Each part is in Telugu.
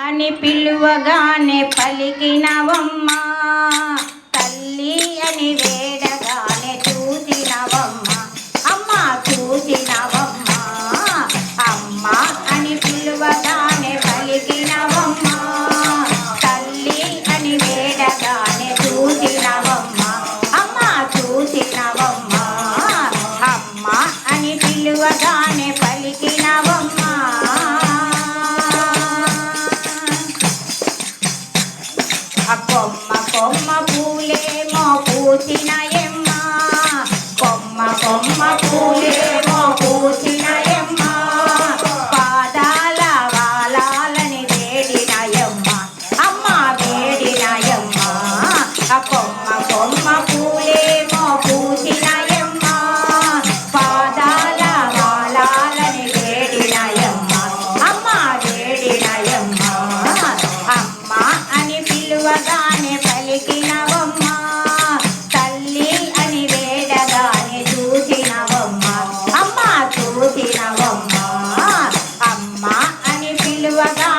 అని పిలువగానే పలికినవమ్మా. తల్లి అని వేడగానే చూసినవమ్మా. అమ్మ చూసినవమ్మా. అమ్మ అని పిలువగానే పలికినవమ్మా. తల్లి అని వేడగానే చూసినవమ్మా. అమ్మ చూసినవమ్మా. అమ్మ అని పిలువగానే you are gone.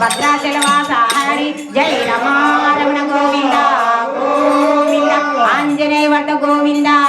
భద్రాచల జై జయ రమారమణ గోవింద. గోవింద. ఆంజనేయ వట గోవిందా.